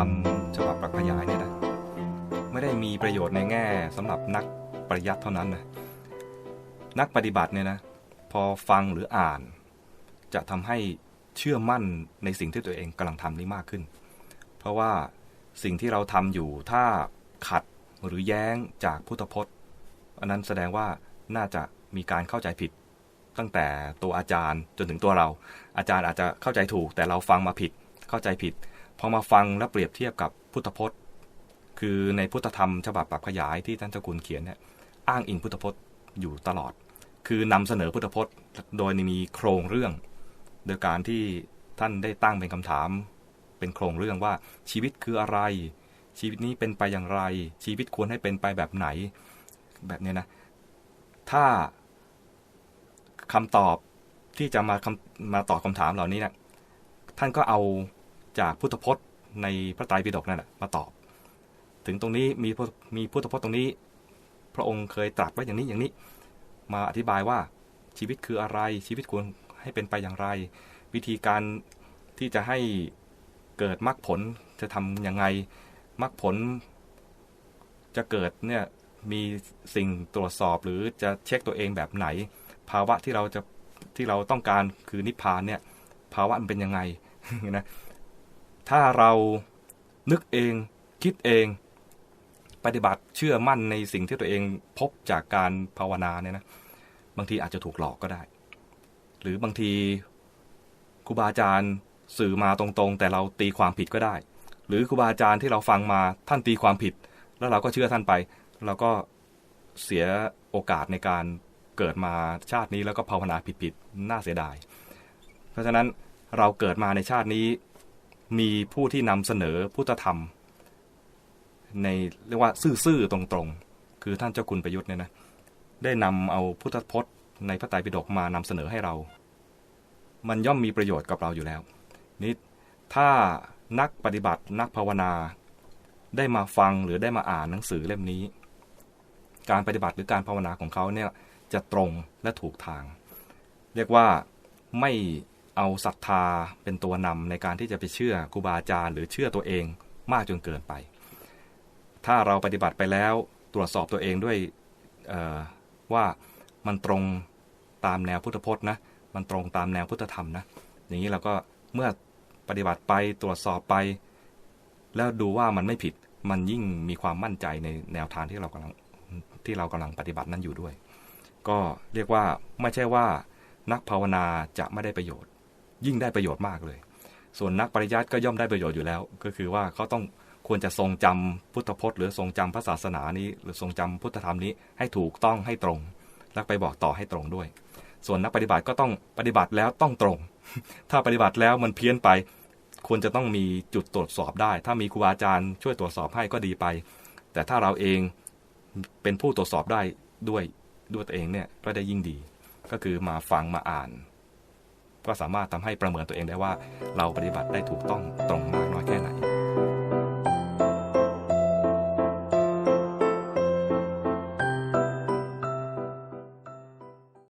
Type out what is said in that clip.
รมฉบับปรัพยายเนี่ยนะไม่ได้มีประโยชน์ในแง่สำหรับนักปริยัติเท่านั้นนะนักปฏิบัติเนี่ยนะพอฟังหรืออ่าน จะทำให้เชื่อมั่นในสิ่งที่ตัวเองกำลังทำนี้มากขึ้น เพราะว่าสิ่งที่เราทำอยู่ถ้าขัดหรือแย้งจากพุทธพจน์ อันนั้นแสดงว่าน่าจะมีการเข้าใจผิด ตั้งแต่ตัวอาจารย์จนถึงตัวเรา อาจารย์อาจจะเข้าใจถูก แต่เราฟังมาผิดเข้าใจผิด พอมาฟังและเปรียบเทียบกับพุทธพจน์ คือในพุทธธรรมฉบับปรับขยายที่ท่านเจ้าคุณเขียนเนี่ยอ้างอิงพุทธพจน์อยู่ตลอด คือนำเสนอพุทธพจน์ โดยมีโครงเรื่อง โดยการที่ท่านได้ตั้งเป็นคำถาม เป็นโครงเรื่องว่าชีวิตคืออะไร ชีวิตนี้เป็นไปอย่างไร ชีวิตควรให้เป็นไปแบบไหน แบบเนี้ยนะ ถ้าคำตอบที่จะมาคมาตอบคำถามเหล่านี้เนะี่ยท่านก็เอา จากพุทธพจน์ในพระไตรปิฎกนั่นแหละมาตอบ ถึงตรงนี้มีพุทธมีพุทธพจน์ตรงนี้ พระองค์เคยตรัสไว้อย่างนี้อย่างนี้ มาอธิบายว่าชีวิตคืออะไรชีวิตควรให้เป็นไปอย่างไร วิธีการที่จะให้เกิดมรรคผลจะทำยังไงมรรคผล จะเกิดเนี่ยมีสิ่งตรวจสอบหรือจะเช็คตัวเองแบบไหน ภาวะที่เราจะที่เราต้องการคือนิพพานเนี่ยภาวะมันเป็นยังไงนะ ถ้าเรานึกเองคิดเองปฏิบัติเชื่อมั่นในสิ่งที่ตัวเองพบจากการภาวนาเนี่ยนะบางทีอาจจะถูกหลอกก็ได้ หรือบางทีครูบาอาจารย์สื่อมาตรงๆ แต่เราตีความผิดก็ได้ หรือครูบาอาจารย์ที่เราฟังมาท่านตีความผิด แล้วเราก็เชื่อท่านไป เราก็เสียโอกาสในการเกิดมาชาตินี้แล้วก็ภาวนาผิดๆน่าเสียดาย เพราะฉะนั้นเราเกิดมาในชาตินี้ มีผู้ที่นำเสนอพุทธธรรม ในเรียกว่าซื่อๆตรงๆ คือท่านเจ้าคุณประยุทธ์เนี่ยนะได้นำเอาพุทธพจน์ ในพระไตรปิฎกมานำเสนอให้เรา มันย่อมมีประโยชน์กับเราอยู่แล้วนี่ถ้านักปฏิบัตินักภาวนา ได้มาฟังหรือได้มาอ่านหนังสือเล่มนี้ การปฏิบัติหรือการภาวนาของเขาเนี่ยจะตรงและถูกทาง เรียกว่าไม่ เอาศรัทธาเป็นตัวนำในการที่จะไปเชื่อครูบาอาจารย์หรือเชื่อตัวเองมากจนเกินไป ถ้าเราปฏิบัติไปแล้วตรวจสอบตัวเองด้วยว่ามันตรงตามแนวพุทธพจน์นะ มันตรงตามแนวพุทธธรรมนะ อย่างนี้เราก็เมื่อปฏิบัติไปตรวจสอบไป แล้วดูว่ามันไม่ผิด มันยิ่งมีความมั่นใจในแนวทางที่เรากำลังที่เรากำลังปฏิบัตินั้นอยู่ด้วย ก็เรียกว่าไม่ใช่ว่านักภาวนาจะไม่ได้ประโยชน์ ยิ่งได้ประโยชน์มากเลย ส่วนนักปริยัติก็ย่อมได้ประโยชน์อยู่แล้ว ก็คือว่าเขาต้องควรจะทรงจำพุทธพจน์ หรือทรงจำพระศาสนานี้ หรือทรงจำพุทธธรรมนี้ให้ถูกต้องให้ตรง แล้วไปบอกต่อให้ตรงด้วย ส่วนนักปฏิบัติก็ต้องปฏิบัติแล้วต้องตรง ถ้าปฏิบัติแล้วมันเพี้ยนไป ควรจะต้องมีจุดตรวจสอบได้ ถ้ามีครูอาจารย์ช่วยตรวจสอบให้ก็ดีไป แต่ถ้าเราเองเป็นผู้ตรวจสอบได้ด้วยด้วยตัวเองเนี่ยก็ได้ยิ่งดี ก็คือมาฟังมาอ่าน ก็สามารถทำให้ประเมินตัวเองได้ว่า เราปฏิบัติได้ถูกต้องตรงมากน้อยแค่ไหน